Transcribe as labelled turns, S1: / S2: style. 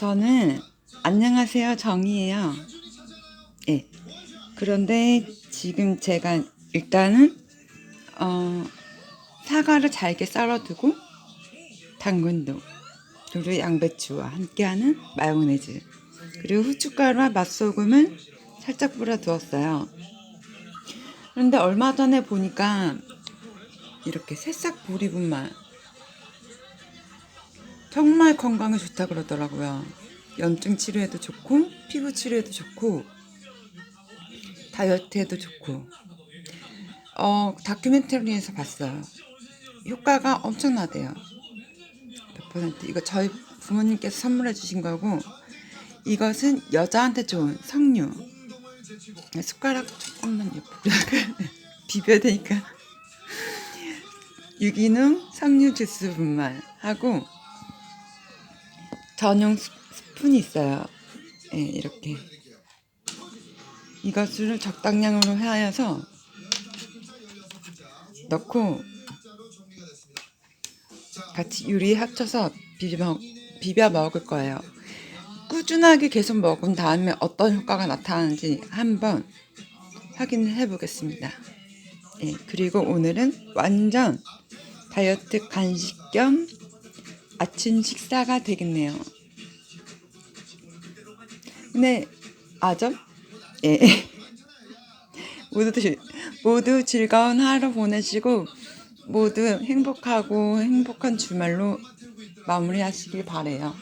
S1: 저는 안녕하세요 정이에요. 예. 그런데 지금 제가 일단은 어, 사과를 잘게 썰어두고 당근도 그리고 양배추와 함께하는 마요네즈 그리고 후춧가루와 맛소금을 살짝 뿌려두었어요. 그런데 얼마 전에 보니까 이렇게 새싹 보리분말 정말 건강에 좋다 그러더라고요. 염증 치료에도 좋고 피부 치료에도 좋고 다이어트에도 좋고 어 다큐멘터리에서 봤어요. 효과가 엄청나대요. 100% 이거 저희 부모님께서 선물해 주신 거고 이것은 여자한테 좋은 석류 숟가락 조금만 옆으로 비벼야 되니까 유기농 석류 주스 분말 하고 전용 스- 스푼이 있어요. 예, 이렇게 이것을 적당량으로 하여서 넣고 같이 유리 합쳐서 비벼, 비벼 먹을 거예요. 꾸준하게 계속 먹은 다음에 어떤 효과가 나타나는지 한번 확인을 해 보겠습니다. 예, 그리고 오늘은 완전 다이어트 간식 겸 아침 식사가 되겠네요. 근데 아점? 예. 모두 들- 모두 즐거운 하루 보내시고 모두 행복하고 행복한 주말로 마무리하시길 바래요.